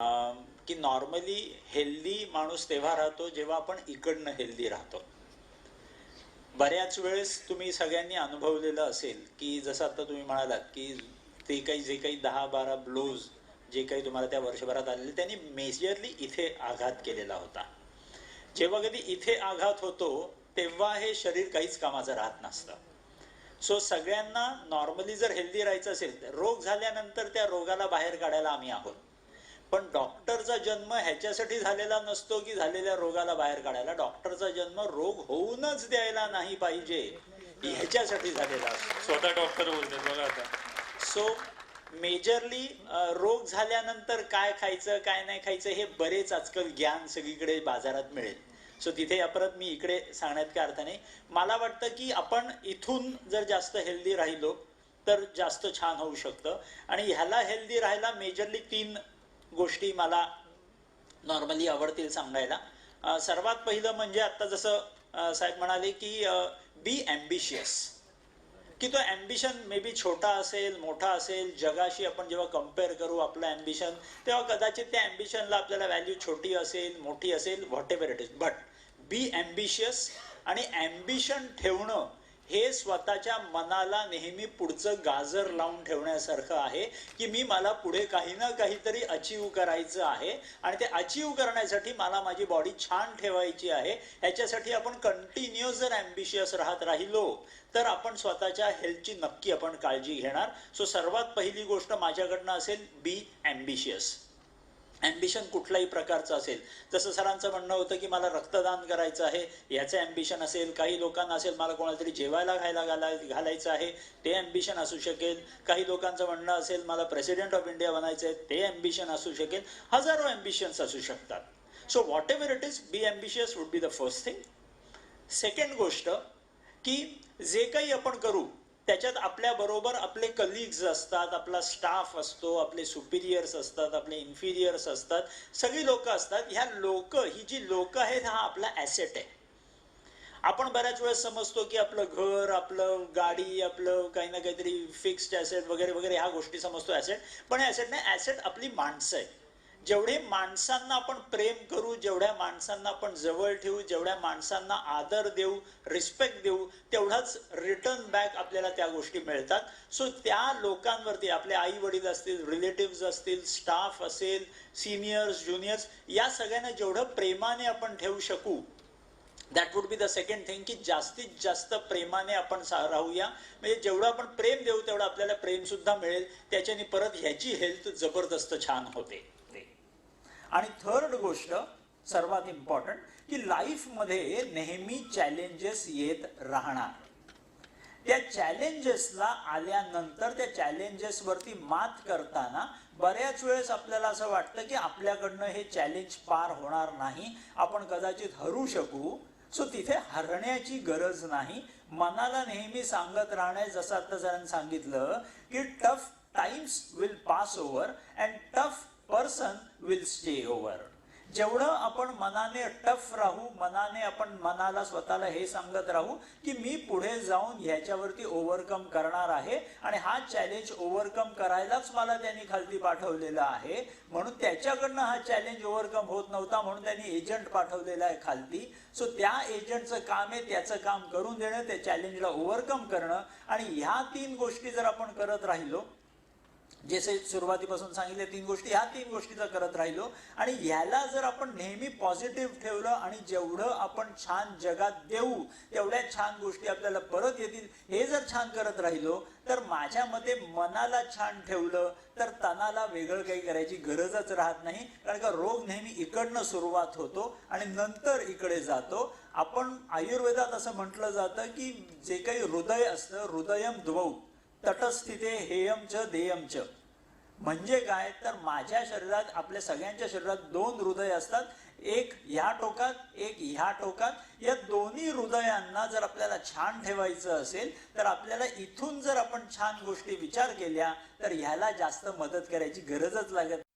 की normally healthy माणूस तेव्हा राहतो जेव्हा आपण इकडनं हेल्दी राहतो. बऱ्याच वेळेस तुम्ही सगळ्यांनी अनुभवलेलं असेल की जसं आता तुम्ही म्हणालात की ते काही जे काही दहा बारा ब्लोज जे काही तुम्हाला त्या वर्षभरात आलेले त्यांनी मेजरली इथे आघात केलेला होता. जेव्हा कधी इथे आघात होतो तेव्हा हे शरीर काहीच कामाचं राहत नसतं. सो सगळ्यांना नॉर्मली जर हेल्दी राहायचं असेल तर रोग झाल्यानंतर त्या रोगाला बाहेर काढायला आम्ही आहोत. पण डॉक्टरचा जन्म ह्याच्यासाठी झालेला नसतो की झालेल्या रोगाला बाहेर काढायला. डॉक्टरचा जन्म रोग होऊनच द्यायला नाही पाहिजे ह्याच्यासाठी झालेला असतो. स्वतः डॉक्टर बोलतात बघा आता. सो मेजरली रोग झाल्यानंतर काय खायचं काय नाही खायचं हे बरेच आजकाल ज्ञान सगळीकडे बाजारात मिळेल. सो तिथे या परत मी इकडे सांगण्यात काय अर्थ नाही. मला वाटतं की आपण इथून जर जास्त हेल्दी राहिलो तर जास्त छान होऊ शकतं. आणि ह्याला हेल्दी राहायला मेजरली तीन गोष्टी मला नॉर्मली आवडतील सांगायला. सर्वात पहिलं म्हणजे आता जसं साहेब म्हणाले की बी ॲम्बिशियस की तो ॲम्बिशन मे बी छोटा असेल मोठा असेल जगाशी आपण जेव्हा कंपेअर करू आपलं ॲम्बिशन तेव्हा कदाचित त्या ॲम्बिशनला आपल्याला व्हॅल्यू छोटी असेल मोठी असेल whatever it is but be ambitious आणि ॲम्बिशन ठेवणं हे स्वतःच्या मनाला नेहमी पुढचं गाजर लावून ठेवण्यासारखं आहे की मी मला पुढे काही ना काहीतरी अचीव करायचं आहे आणि ते अचीव करण्यासाठी मला माझी बॉडी छान ठेवायची आहे ह्याच्यासाठी आपण कंटिन्युअस जर ॲम्बिशियस राहत राहिलो तर आपण स्वतःच्या हेल्थची नक्की आपण काळजी घेणार. सो सर्वात पहिली गोष्ट माझ्याकडनं असेल बी ॲम्बिशियस ॲम्बिशन कुठल्याही प्रकारचं असेल. जसं सरांचं म्हणणं होतं की मला रक्तदान करायचं आहे याचं ॲम्बिशन असेल काही लोकांना असेल मला कोणाला तरी जेवायला खायला घालाय घालायचं आहे ते ॲम्बिशन असू शकेल. काही लोकांचं म्हणणं असेल मला प्रेसिडेंट ऑफ इंडिया बनायचं आहे ते ॲम्बिशन असू शकेल. हजारो ॲम्बिशन्स असू शकतात. So whatever it is be ambitious would be the first thing second गोष्ट की जे काही आपण करू त्याच्यात आपल्याबरोबर आपले कलिग्ज असतात आपला स्टाफ असतो आपले सुपिरियर्स असतात आपले इन्फिरियर्स असतात. सगळी लोक असतात. ह्या लोक ही जी लोक आहेत हा आपला ॲसेट आहे. आपण बऱ्याच वेळेस समजतो की आपलं घर आपलं गाडी आपलं काही ना काहीतरी फिक्स्ड ॲसेट वगैरे वगैरे ह्या गोष्टी समजतो ॲसेट पण ॲसेट नाही ॲसेट आपली माणसं आहे जेवढे माणसांना आपण प्रेम करू जेवढ्या माणसांना आपण जवळ ठेवू जेवढ्या माणसांना आदर देऊ रिस्पेक्ट देऊ तेवढाच रिटर्न बॅक आपल्याला त्या गोष्टी मिळतात. सो त्या लोकांवरती आपले आई वडील असतील रिलेटिव्ज असतील स्टाफ असेल सिनियर्स ज्युनियर्स या सगळ्यांना जेवढं प्रेमाने आपण ठेवू शकू that would be the second thing की जास्तीत जास्त प्रेमाने आपण सा राहूया. म्हणजे जेवढं आपण प्रेम देऊ तेवढं आपल्याला प्रेमसुद्धा मिळेल. त्याच्याने परत ह्याची हेल्थ जबरदस्त छान होते. आणि थर्ड गोष्ट सर्वात इम्पॉर्टंट की लाईफमध्ये नेहमी चॅलेंजेस येत राहणार. त्या चॅलेंजेसला आल्यानंतर त्या चॅलेंजेसवरती मात करताना बऱ्याच वेळेस आपल्याला असं वाटतं की आपल्याकडनं हे चॅलेंज पार होणार नाही आपण कदाचित हरू शकू. सो तिथे हरण्याची गरज नाही. मनाला नेहमी सांगत राहणे जसं आता सरांनी सांगितलं की tough times will pass over and tough person will stay over जेवढं आपण मनाने टफ राहू मनाने आपण मनाला स्वतःला हे सांगत राहू की मी पुढे जाऊन ह्याच्यावरती ओव्हरकम करणार आहे आणि हा चॅलेंज ओव्हरकम करायलाच मला त्यांनी खालती पाठवलेला आहे. म्हणून त्याच्याकडनं हा चॅलेंज ओव्हरकम होत नव्हता म्हणून त्यांनी एजंट पाठवलेला आहे खालती. सो त्या एजंटचं काम आहे त्याचं काम करून देणं त्या चॅलेंजला ओव्हरकम करणं. आणि ह्या तीन गोष्टी जर आपण करत राहिलो जसे सुरुवातीपासून सांगितले तीन गोष्टी ह्या तीन गोष्टीचा करत राहिलो. आणि ह्याला जर आपण नेहमी पॉझिटिव्ह ठेवलं आणि जेवढं आपण छान जगात देऊ तेवढ्या छान गोष्टी आपल्याला परत येतील हे जर छान करत राहिलो तर माझ्या मते मनाला छान ठेवलं तर तनाला वेगळं काही करायची गरजच राहत नाही. कारण का रोग नेहमी इकडनं सुरुवात होतो आणि नंतर इकडे जातो. आपण आयुर्वेदात असं म्हटलं जातं की जे काही हृदय असतं हृदयम द्वौ. तटस्थिते हेयम च देयम च. म्हणजे काय? तर माझ्या शरीरात आपल्या सगळ्यांच्या शरीरात दोन हृदय असतात. एक ह्या टोकात एक ह्या टोकात. या दोन्ही हृदयांना जर आपल्याला छान ठेवायचं असेल तर आपल्याला इथून जर आपण छान गोष्टी विचार केल्या तर ह्याला जास्त मदत करायची गरजच लागत